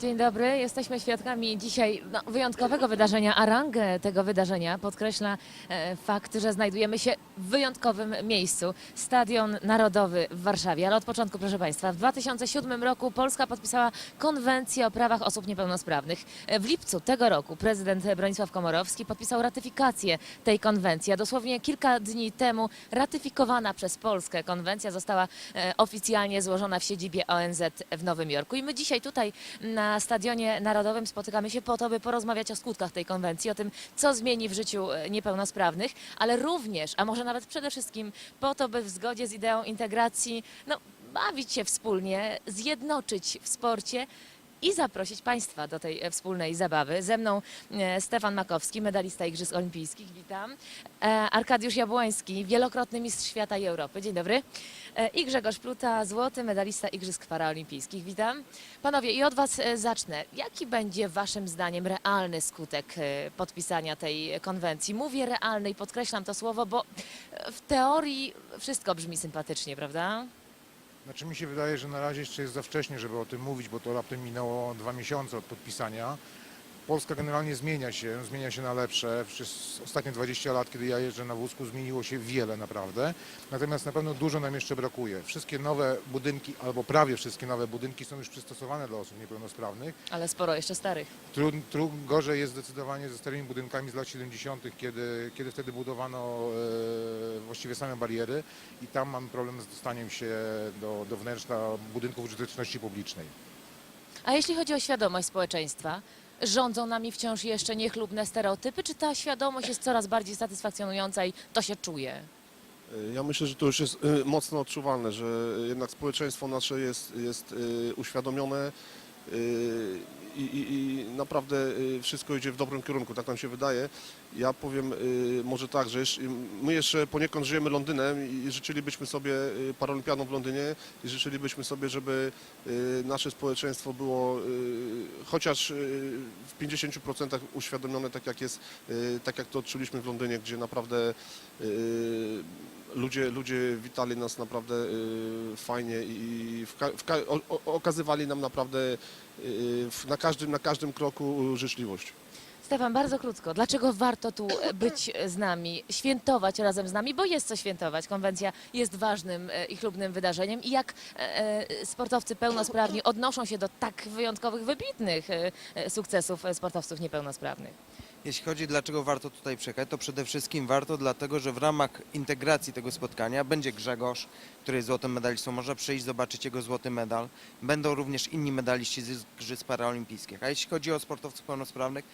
Dzień dobry, jesteśmy świadkami dzisiaj no, wyjątkowego wydarzenia, a rangę tego wydarzenia podkreśla e, fakt, że znajdujemy się w wyjątkowym miejscu. Stadion Narodowy w Warszawie, ale od początku, proszę Państwa, w 2007 roku Polska podpisała konwencję o prawach osób niepełnosprawnych. E, W lipcu tego roku prezydent Bronisław Komorowski podpisał ratyfikację tej konwencji, a dosłownie kilka dni temu ratyfikowana przez Polskę konwencja została e, oficjalnie złożona w siedzibie ONZ w Nowym Jorku. I my dzisiaj tutaj na Stadionie Narodowym spotykamy się po to, by porozmawiać o skutkach tej konwencji, o tym, co zmieni w życiu e, niepełnosprawnych, ale również, a może nawet przede wszystkim po to, by w zgodzie z ideą integracji no, bawić się wspólnie, zjednoczyć w sporcie i zaprosić Państwa do tej e, wspólnej zabawy. Ze mną e, Stefan Makowski, medalista Igrzysk Olimpijskich, witam. E, Arkadiusz Jabłoński, wielokrotny mistrz świata i Europy, dzień dobry. I Grzegorz Pluta, złoty medalista Igrzysk Paraolimpijskich, witam. Panowie, i od Was zacznę. Jaki będzie Waszym zdaniem realny skutek podpisania tej konwencji? Mówię realny i podkreślam to słowo, bo w teorii wszystko brzmi sympatycznie, prawda? Znaczy mi się wydaje, że na razie jeszcze jest za wcześnie, żeby o tym mówić, bo to raptem minęło dwa miesiące od podpisania. Polska generalnie zmienia się, zmienia się na lepsze. Przez ostatnie 20 lat, kiedy ja jeżdżę na wózku, zmieniło się wiele naprawdę. Natomiast na pewno dużo nam jeszcze brakuje. Wszystkie nowe budynki, albo prawie wszystkie nowe budynki są już przystosowane dla osób niepełnosprawnych. Ale sporo jeszcze starych. Tru, tru, gorzej jest zdecydowanie ze starymi budynkami z lat 70., kiedy, kiedy wtedy budowano e, właściwie same bariery i tam mamy problem z dostaniem się do, do wnętrza budynków użyteczności publicznej. A jeśli chodzi o świadomość społeczeństwa, rządzą nami wciąż jeszcze niechlubne stereotypy, czy ta świadomość jest coraz bardziej satysfakcjonująca i to się czuje? Ja myślę, że to już jest y, mocno odczuwalne, że jednak społeczeństwo nasze jest, jest y, uświadomione i, i, i naprawdę y, wszystko idzie w dobrym kierunku, tak nam się wydaje. Ja powiem y, może tak, że jeszcze, my jeszcze poniekąd żyjemy Londynem i życzylibyśmy sobie paraolimpiadą w Londynie i życzylibyśmy sobie, żeby nasze społeczeństwo było chociaż w 50% uświadomione, tak jak jest, tak jak to odczuliśmy w Londynie, gdzie naprawdę ludzie, ludzie witali nas naprawdę y, fajnie i w, w, o, o, okazywali nam naprawdę y, w, na, każdym, na każdym kroku życzliwość. Stefan, bardzo krótko. Dlaczego warto tu e, być z nami, świętować razem z nami, bo jest co świętować. Konwencja jest ważnym e, i chlubnym wydarzeniem. I jak e, sportowcy pełnosprawni odnoszą się do tak wyjątkowych, wybitnych sukcesów sportowców niepełnosprawnych? Jeśli chodzi dlaczego warto tutaj przyjechać, to przede wszystkim warto dlatego, że w ramach integracji tego spotkania będzie Grzegorz, który jest złotym medalistą, można przyjść, zobaczyć jego złoty medal. Będą również inni medaliści z Igrzysk Paraolimpijskich. A jeśli chodzi o sportowców pełnosprawnych,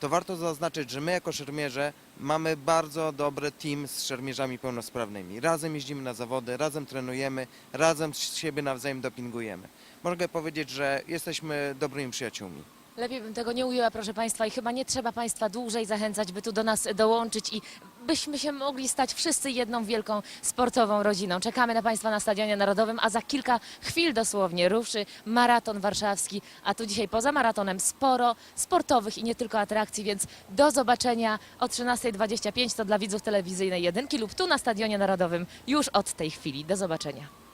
to warto zaznaczyć, że my jako szermierze mamy bardzo dobry team z szermierzami pełnosprawnymi. Razem jeździmy na zawody, razem trenujemy, razem z siebie nawzajem dopingujemy. Mogę powiedzieć, że jesteśmy dobrymi przyjaciółmi. Lepiej bym tego nie ujęła, proszę Państwa, i chyba nie trzeba Państwa dłużej zachęcać, by tu do nas dołączyć i byśmy się mogli stać wszyscy jedną wielką sportową rodziną. Czekamy na Państwa na Stadionie Narodowym, a za kilka chwil dosłownie ruszy maraton warszawski, a tu dzisiaj poza maratonem sporo sportowych i nie tylko atrakcji, więc do zobaczenia o 13.25 to dla widzów telewizyjnej jedynki lub tu na Stadionie Narodowym już od tej chwili. Do zobaczenia.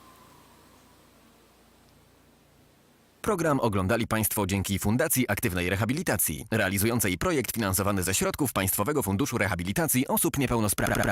Program oglądali Państwo dzięki Fundacji Aktywnej Rehabilitacji, realizującej projekt finansowany ze środków Państwowego Funduszu Rehabilitacji Osób Niepełnosprawnych.